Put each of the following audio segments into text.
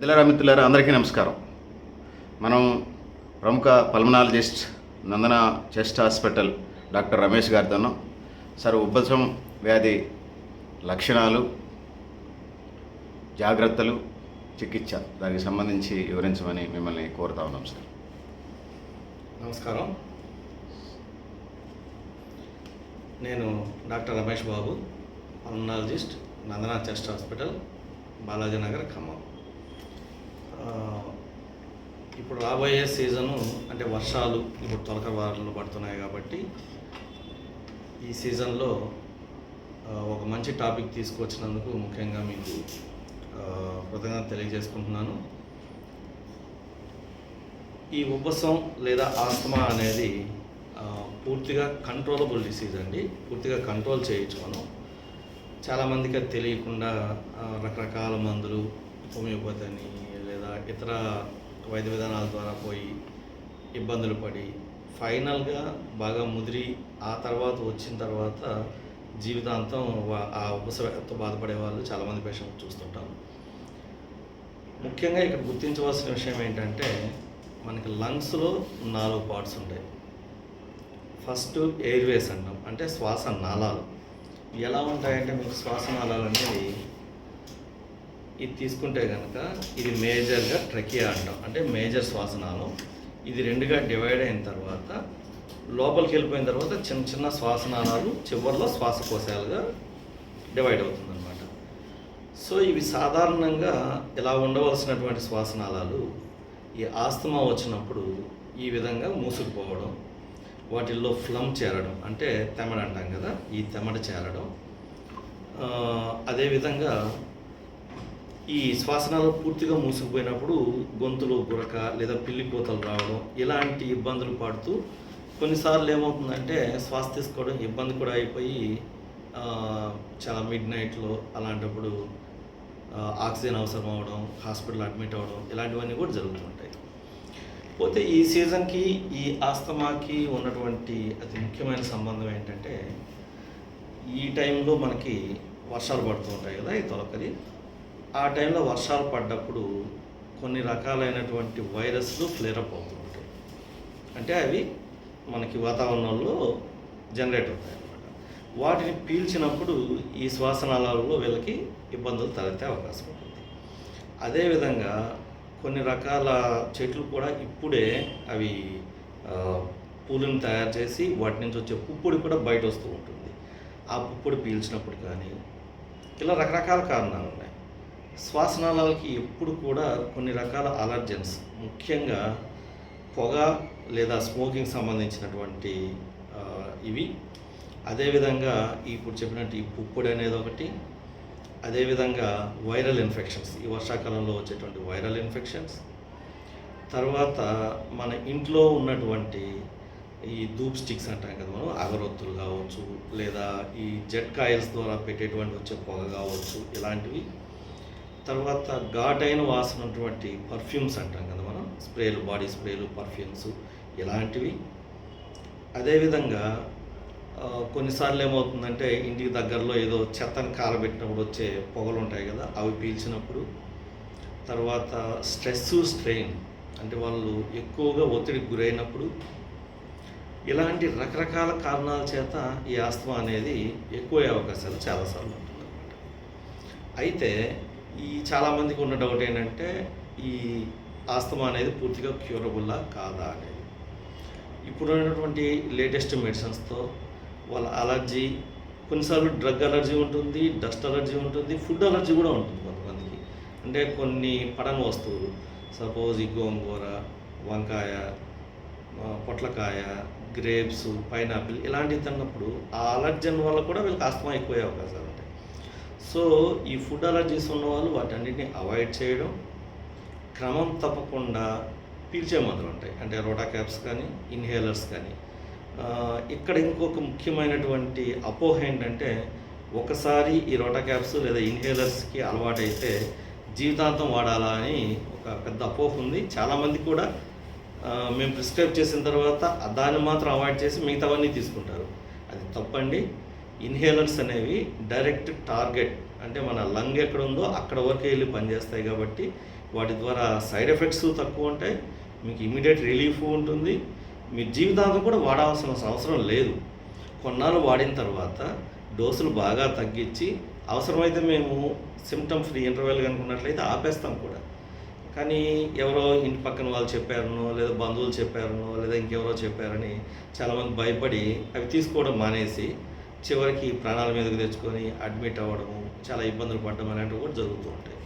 మిత్రులారా మిత్రులారా అందరికీ నమస్కారం. మనం ప్రముఖ pulmonologist Nandana chest hospital doctor Ramesh గారితో ఉన్నాం. సార్ ఉబ్బసం వ్యాధి లక్షణాలు జాగ్రత్తలు చికిత్స దానికి సంబంధించి వివరించమని మిమ్మల్ని కోరుతా ఉన్నాం సార్. నమస్కారం. నేను doctor Ramesh Babu pulmonologist Nandana chest hospital Balaji Nagar Khammam. ఇప్పుడు రాబోయే సీజను అంటే వర్షాలు ఇప్పుడు తొలక వారాలు పడుతున్నాయి కాబట్టి ఈ సీజన్లో ఒక మంచి టాపిక్ తీసుకొచ్చినందుకు ముఖ్యంగా మీకు కృతజ్ఞత తెలియజేసుకుంటున్నాను. ఈ ఉబ్బసం లేదా ఆస్తమా అనేది పూర్తిగా కంట్రోలబుల్ డిసీజ్ అండి. పూర్తిగా కంట్రోల్ చేయొచ్చు మనం. చాలామందికి అది తెలియకుండా రకరకాల మందులు హోమియోపతి అని ఇతర వైద్య విధానాల ద్వారా పోయి ఇబ్బందులు పడి ఫైనల్గా బాగా ముదిరి ఆ తర్వాత వచ్చిన తర్వాత జీవితాంతం ఆ ఉపశమతో బాధపడే వాళ్ళు చాలామంది పేషెంట్ చూస్తుంటారు. ముఖ్యంగా ఇక్కడ గుర్తించవలసిన విషయం ఏంటంటే మనకి లంగ్స్లో నాలుగు పార్ట్స్ ఉంటాయి. ఫస్ట్ ఎయిర్వేస్ అంటాం అంటే శ్వాస నాళాలు. ఎలా ఉంటాయంటే మీకు శ్వాస నాళాలు అనేది ఇది తీసుకుంటే కనుక ఇది మేజర్గా ట్రకియా అంటాం. అంటే మేజర్ శ్వాసనాళం. ఇది రెండుగా డివైడ్ అయిన తర్వాత లోపలికి వెళ్ళిపోయిన తర్వాత చిన్న చిన్న శ్వాసనాళాలు చివరిలో శ్వాసకోశాలుగా డివైడ్ అవుతుందన్నమాట. సో ఇవి సాధారణంగా ఇలా ఉండవలసినటువంటి శ్వాసనాళాలు ఈ ఆస్తమా వచ్చినప్పుడు ఈ విధంగా మూసుకుపోవడం వాటిల్లో ఫ్లమ్ చేరడం అంటే తెమడ అంటాం కదా ఈ తెమడ చేరడం. అదేవిధంగా ఈ శ్వాసనాలు పూర్తిగా మూసుకుపోయినప్పుడు గొంతులో గురక లేదా పిల్లిపోతలు రావడం ఇలాంటి ఇబ్బందులు పడుతూ కొన్నిసార్లు ఏమవుతుందంటే శ్వాస తీసుకోవడం ఇబ్బంది కూడా అయిపోయి చాలా మిడ్ నైట్లో అలాంటప్పుడు ఆక్సిజన్ అవసరం అవడం హాస్పిటల్ అడ్మిట్ అవ్వడం ఇలాంటివన్నీ కూడా జరుగుతుంటాయి పోతే ఈ సీజన్కి ఈ ఆస్తమాకి ఉన్నటువంటి అతి ముఖ్యమైన సంబంధం ఏంటంటే ఈ టైంలో మనకి వర్షాలు పడుతూ ఉంటాయి కదా ఈ తొలకరి. ఆ టైంలో వర్షాలు పడ్డప్పుడు కొన్ని రకాలైనటువంటి వైరస్లు ఫ్లేరప్ అవుతూ ఉంటాయి. అంటే అవి మనకి వాతావరణంలో జనరేట్ అవుతాయి అన్నమాట. వాటిని పీల్చినప్పుడు ఈ శ్వాసనాళాలలో వీళ్ళకి ఇబ్బందులు తలెత్తే అవకాశం ఉంటుంది. అదేవిధంగా కొన్ని రకాల చెట్లు కూడా ఇప్పుడే అవి పూలను తయారు చేసి వాటి నుంచి వచ్చే పుప్పొడి కూడా బయట వస్తూ ఉంటుంది. ఆ పుప్పొడి పీల్చినప్పుడు కానీ ఇలా రకరకాల కారణాలు ఉన్నాయి శ్వాసనాళాలకి ఎప్పుడు కూడా కొన్ని రకాల అలర్జెన్స్ ముఖ్యంగా పొగ లేదా స్మోకింగ్ సంబంధించినటువంటి ఇవి. అదేవిధంగా ఇప్పుడు చెప్పినట్టు ఈ పుప్పొడి అనేది ఒకటి. అదేవిధంగా వైరల్ ఇన్ఫెక్షన్స్ ఈ వర్షాకాలంలో వచ్చేటువంటి వైరల్ ఇన్ఫెక్షన్స్. తర్వాత మన ఇంట్లో ఉన్నటువంటి ఈ ధూప్ స్టిక్స్ అంటాం కదా మనం అగరొత్తులు కావచ్చు లేదా ఈ జెట్ కాయిల్స్ ద్వారా పెట్టేటువంటి వచ్చే పొగ కావచ్చు ఇలాంటివి. తర్వాత ఘాటైన వాసన ఉన్నటువంటి పర్ఫ్యూమ్స్ అంటాం కదా మనం. స్ప్రేలు బాడీ స్ప్రేలు పర్ఫ్యూమ్స్ ఇలాంటివి. అదేవిధంగా కొన్నిసార్లు ఏమవుతుందంటే ఇంటికి దగ్గరలో ఏదో చెత్తను కారబెట్టినప్పుడు వచ్చే పొగలు ఉంటాయి కదా అవి పీల్చినప్పుడు. తర్వాత స్ట్రెస్ స్ట్రెయిన్ అంటే వాళ్ళు ఎక్కువగా ఒత్తిడికి గురైనప్పుడు. ఇలాంటి రకరకాల కారణాల చేత ఈ ఆస్తమా అనేది ఎక్కువ అవకాశాలు చాలాసార్లు ఉంటుందన్నమాట. అయితే ఈ చాలామందికి ఉన్న డౌట్ ఏంటంటే ఈ ఆస్తమా అనేది పూర్తిగా క్యూరబుల్లా కాదా అనేది. ఇప్పుడు ఉన్నటువంటి లేటెస్ట్ మెడిసిన్స్తో వాళ్ళ అలర్జీ కొన్నిసార్లు డ్రగ్ అలర్జీ ఉంటుంది డస్ట్ అలర్జీ ఉంటుంది ఫుడ్ అలర్జీ కూడా ఉంటుంది కొంతమందికి. అంటే కొన్ని పడని వస్తువులు సపోజ్ ఈ గోంగూర వంకాయ పొట్లకాయ గ్రేప్స్ పైనాపిల్ ఇలాంటివి తిన్నప్పుడు ఆ అలర్జన్ వల్ల కూడా వీళ్ళకి ఆస్తమా ఎక్కువయ్యే అవకాశాలు ఉంటాయి. సో ఈ ఫుడ్ అలర్జీస్ ఉన్న వాళ్ళు వాటన్నిటిని అవాయిడ్ చేయడం క్రమం తప్పకుండా పీల్చే మందులు ఉంటాయి. అంటే రోటా క్యాప్స్ కానీ ఇన్హేలర్స్ కానీ. ఇక్కడ ఇంకొక ముఖ్యమైనటువంటి అపోహ ఏంటంటే ఒకసారి ఈ రోటా క్యాప్స్ లేదా ఇన్హేలర్స్కి అలవాటైతే జీవితాంతం వాడాలా అని ఒక పెద్ద అపోహ ఉంది. చాలామంది కూడా మేము ప్రిస్క్రైబ్ చేసిన తర్వాత దాన్ని మాత్రం అవాయిడ్ చేసి మిగతావన్నీ తీసుకుంటారు. అది తప్పండి. ఇన్హేలర్స్ అనేవి డైరెక్ట్ టార్గెట్. అంటే మన లంగ్ ఎక్కడ ఉందో అక్కడ వరకే వెళ్ళి పనిచేస్తాయి కాబట్టి వాటి ద్వారా సైడ్ ఎఫెక్ట్స్ తక్కువ ఉంటాయి మీకు ఇమీడియట్ రిలీఫ్ ఉంటుంది మీ జీవితాంతం కూడా వాడాల్సిన అవసరం లేదు. కొన్నాళ్ళు వాడిన తర్వాత డోసులు బాగా తగ్గించి అవసరమైతే మేము సిమ్టమ్ ఫ్రీ ఇంటర్వెల్ కనుకున్నట్లయితే ఆపేస్తాం కూడా. కానీ ఎవరో ఇంటి పక్కన వాళ్ళు చెప్పారనో లేదా బంధువులు చెప్పారనో లేదా ఇంకెవరో చెప్పారని చాలామంది భయపడి అవి తీసుకోవడం మానేసి చివరికి ప్రాణాల మీదకు తెచ్చుకొని అడ్మిట్ అవ్వడము చాలా ఇబ్బందులు పడడం అలాంటివి కూడా జరుగుతూ ఉంటాయి.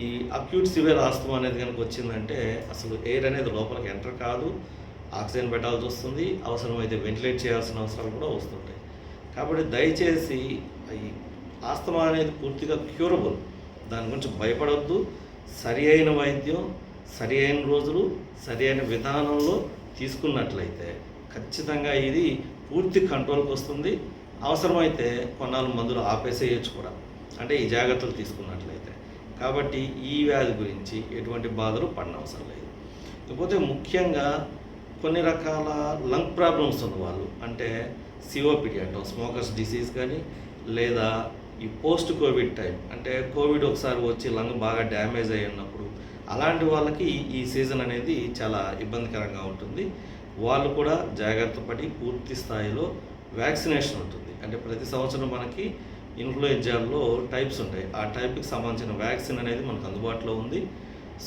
ఈ అక్యూట్ సివియర్ ఆస్తమా అనేది కనుక వచ్చిందంటే అసలు ఎయిర్ అనేది లోపలికి ఎంటర్ కాదు ఆక్సిజన్ పెట్టాల్సి వస్తుంది అవసరమైతే వెంటిలేట్ చేయాల్సిన అవసరాలు కూడా వస్తుంటాయి. కాబట్టి దయచేసి ఈ ఆస్తమా అనేది పూర్తిగా క్యూరబుల్. దాని గురించి భయపడవద్దు సరి అయిన వైద్యం సరి అయిన రోజులు సరి అయిన విధానంలో తీసుకున్నట్లయితే ఖచ్చితంగా ఇది పూర్తి కంట్రోల్కి వస్తుంది. అవసరమైతే కొన్నాళ్ళు మందులు ఆపేసేయచ్చు కూడా. అంటే ఈ జాగ్రత్తలు తీసుకున్నట్లయితే. కాబట్టి ఈ వ్యాధి గురించి ఎటువంటి బాధలు పడనవసరం లేదు. ఇకపోతే ముఖ్యంగా కొన్ని రకాల లంగ్ ప్రాబ్లమ్స్ ఉన్న వాళ్ళు అంటే సిఓపిడి అంటాం స్మోకర్స్ డిసీజ్ కానీ లేదా ఈ పోస్ట్ కోవిడ్ టైం అంటే కోవిడ్ ఒకసారి వచ్చి లంగ్ బాగా డ్యామేజ్ అయి ఉన్నప్పుడు అలాంటి వాళ్ళకి ఈ సీజన్ అనేది చాలా ఇబ్బందికరంగా ఉంటుంది. వాళ్ళు కూడా జాగ్రత్త పడి పూర్తి స్థాయిలో వ్యాక్సినేషన్ ఉంటుంది. అంటే ప్రతి సంవత్సరం మనకి ఇన్ఫ్లుయెంజాల్లో టైప్స్ ఉంటాయి. ఆ టైప్కి సంబంధించిన వ్యాక్సిన్ అనేది మనకు అందుబాటులో ఉంది.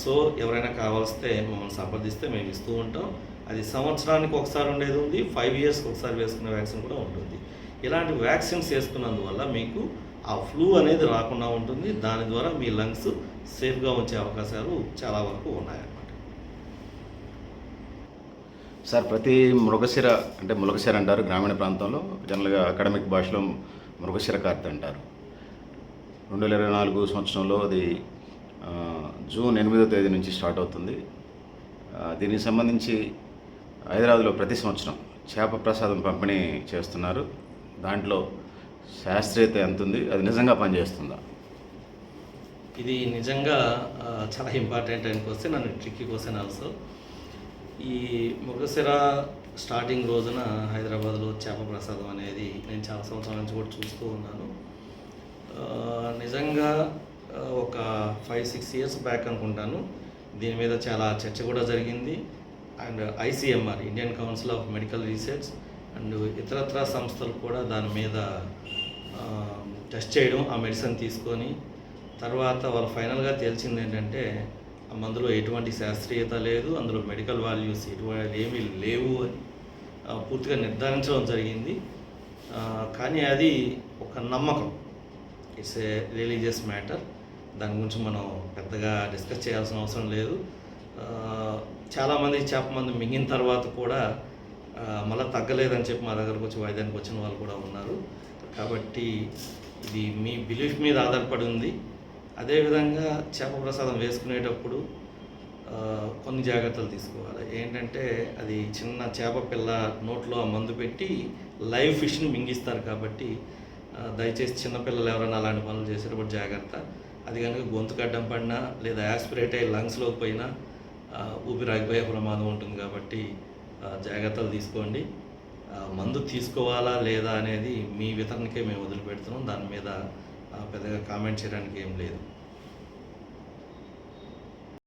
సో ఎవరైనా కావాల్స్తే మమ్మల్ని సంప్రదిస్తే మేము ఇస్తూ ఉంటాం. అది సంవత్సరానికి ఒకసారి ఉండేది ఉంది. ఫైవ్ ఇయర్స్కి ఒకసారి వేసుకునే వ్యాక్సిన్ కూడా ఉంటుంది. ఇలాంటి వ్యాక్సిన్స్ వేసుకున్నందువల్ల మీకు ఆ ఫ్లూ అనేది రాకుండా ఉంటుంది. దాని ద్వారా మీ లంగ్స్ సేఫ్గా ఉంచే అవకాశాలు చాలా వరకు ఉన్నాయన్నమాట. సార్ ప్రతి మృగశిర అంటే మృగశిర అంటారు గ్రామీణ ప్రాంతంలో. జనరల్గా అకాడమిక్ భాషలో మృగశిర కార్తె అంటారు. రెండు వేల ఇరవై నాలుగు సంవత్సరంలో అది జూన్ ఎనిమిదో తేదీ నుంచి స్టార్ట్ అవుతుంది. దీనికి సంబంధించి హైదరాబాద్లో ప్రతి సంవత్సరం చేప ప్రసాదం పంపిణీ చేస్తున్నారు. దాంట్లో శాస్త్రీయత ఎంత ఉంది అది నిజంగా పనిచేస్తుందా? ఇది నిజంగా చాలా ఇంపార్టెంట్ అని క్వశ్చన్ నన్ను ట్రిక్కీ క్వశ్చన్ ఆల్సో ఈ మృగశిర స్టార్టింగ్ రోజున హైదరాబాద్లో చేప ప్రసాదం అనేది నేను చాలా సంవత్సరాల నుంచి కూడా చూస్తూ ఉన్నాను. నిజంగా ఒక ఫైవ్ సిక్స్ ఇయర్స్ బ్యాక్ అనుకుంటాను. దీని మీద చాలా చర్చ కూడా జరిగింది. And ICMR Indian council of medical research and ఇతరత్ర సంస్థలు కూడా దాని మీద టెస్ట్ చేయడం ఆ మెడిసిన్ తీసుకొని తర్వాత వాళ్ళు ఫైనల్గా తేల్చింది ఏంటంటే అందులో ఎటువంటి శాస్త్రీయత లేదు అందులో మెడికల్ వాల్యూస్ ఎటువంటి ఏమీ లేవు అని పూర్తిగా నిర్ధారించడం జరిగింది. కానీ అది ఒక నమ్మకం. ఇట్స్ ఏ రిలీజియస్ మ్యాటర్ దాని గురించి మనం పెద్దగా డిస్కస్ చేయాల్సిన అవసరం లేదు. చాలామంది చేప మందు మింగిన తర్వాత కూడా మళ్ళీ తగ్గలేదని చెప్పి మా దగ్గరకు వచ్చి వైద్యానికి వచ్చిన వాళ్ళు కూడా ఉన్నారు. కాబట్టి ఇది మీ బిలీఫ్ మీద ఆధారపడి ఉంది. అదేవిధంగా చేప ప్రసాదం వేసుకునేటప్పుడు కొన్ని జాగ్రత్తలు తీసుకోవాలి. ఏంటంటే అది చిన్న చేప పిల్ల నోట్లో ఆ మందు పెట్టి లైవ్ ఫిష్ని మింగిస్తారు కాబట్టి దయచేసి చిన్నపిల్లలు ఎవరైనా అలాంటి పనులు చేసేటప్పుడు జాగ్రత్త. అది కనుక గొంతుకు అడ్డం పడినా లేదా యాస్పిరేట్ అయ్యి లంగ్స్లోకి పోయినా ఊపిరాగిపోయే ఊపిరి ఆగిపోయే ప్రమాదం ఉంటుంది కాబట్టి జాగ్రత్తలు తీసుకోండి. మందు తీసుకోవాలా లేదా అనేది మీ వితరణకే మేము వదిలిపెడుతున్నాం. దాని మీద పెద్దగా కామెంట్ చేయడానికి ఏం లేదు.